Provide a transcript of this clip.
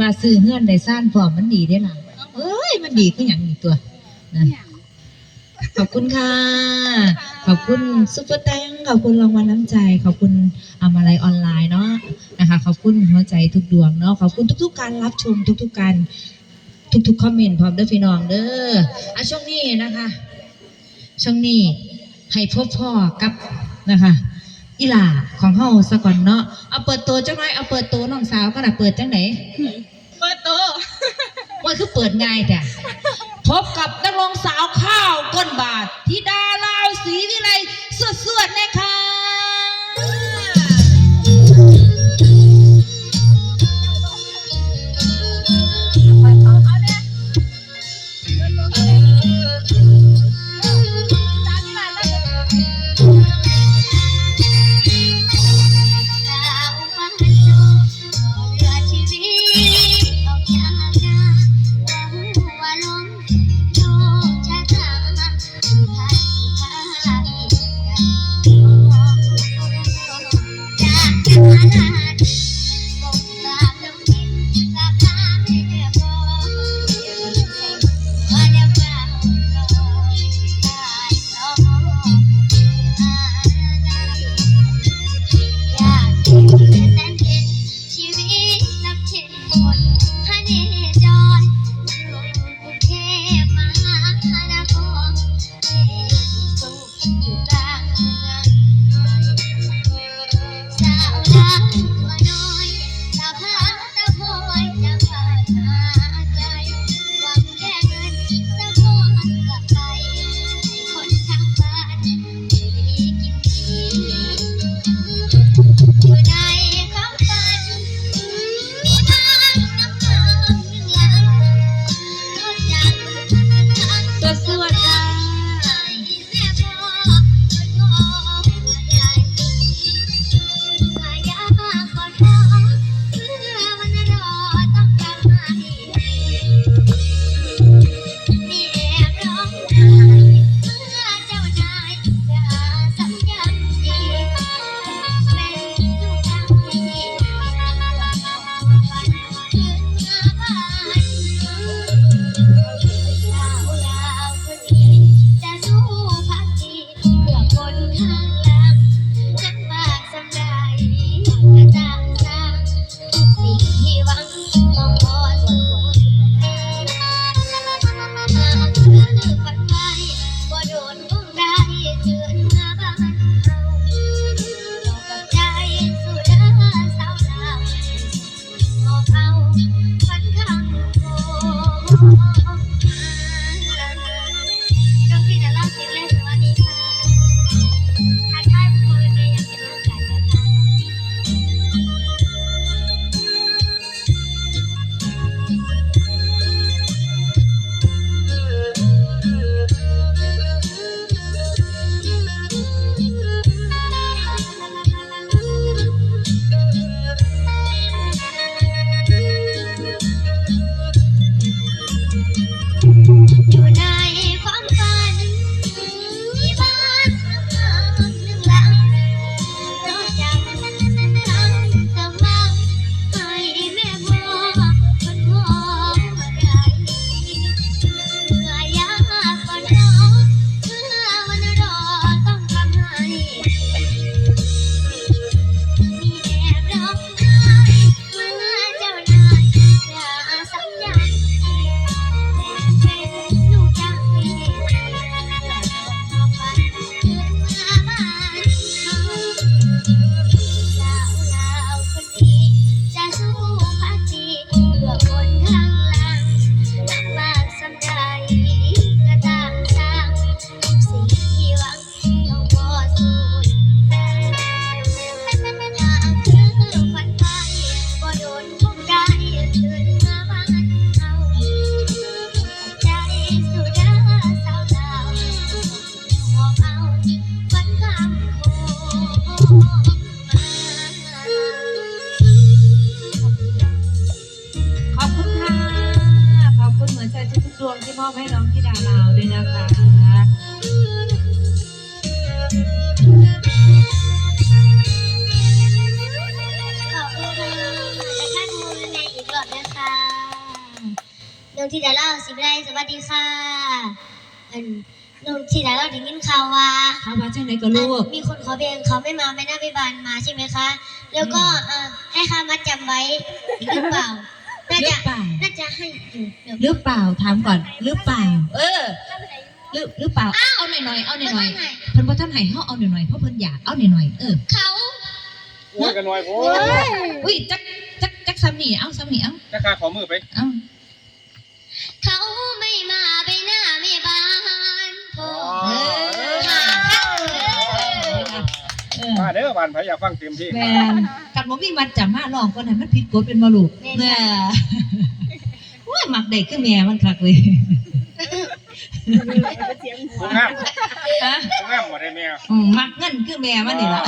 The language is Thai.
ว่าซื้อเงื่อนได้ซ่านพร้อมมันดีได้หลัเอ้ย มันดีขึ้นอย่างนี้ตัวขอบคุณค่ะ ขอบคุณซุปเปอร์แตงขอบคุณรางวัลน้ำใจ ขอบคุณอามาลัยออนไลน์เนาะนะคะ ขอบคุณหัวใจทุกดวงเนาะ ขอบคุณทุก ๆ การรับชมทุก ๆ การทุกๆคอมเมนต์พร้อมด้วยพี่น้องเด้ออะช่วงนี้นะคะ ช่วงนี้ให้พบพ่อกับนะคะ อีหล่าของเฮาซะก่อนเนาะเอาเปิดตัวจังหน่อยเอาเปิดตัวน้องสาวก็น่ะเปิดจังไหนเปิดตัวว่าคือเปิดง่ายแต่พบกับนักร้องสาวข้าวก้นบาทธิดาลาวสีวิไลสวดๆเนี่ย องที่ดาเล่าสิบไรสวัสดีค่ะอันน้องที่ดาเล่าถึงยินข่าวว่าเขาว่าจังไหนก็ลูกมีคนขอเพลงเขาไม่มาไม่น่าไม่บานมาใช่ไหมคะ แล้วก็เอ่อให้ค่ามัดจำไว้หรือเปล่าน่าหรืจะอเปล่าน่าจะให้อยู่เดี๋ยวหรือเปล่าถามก่อนหรือเปล่า เออหรือหรือเปล่าเอาหน่อยหน่อยๆเอาหน่อยหน่อยๆเพิ่นบ่ทันให้เฮาเอาหน่อยหน่อยๆเพราะเพิ่นอยากเอาหน่อยหน่อยๆเออเขาโอ้ยกันหน่อยโอ้ยอุ้ยจักจักจักซ้ำนี่เอาซ้ำนี่เอาจะขาขอมือไปเอาเขา มาเด้อบ้านไผอยากฟังเต็มที่แม่นกันบ่มีมัดจำมาลองก่อนให้มันผิดกฎเป็นบ่ลูกแม่ว่ามักได้คือแม่มันคักเลยผู้งามฮะผู้งามบ่ได้แม่อืมมักเงินคือแม่มันนี่ล่ะ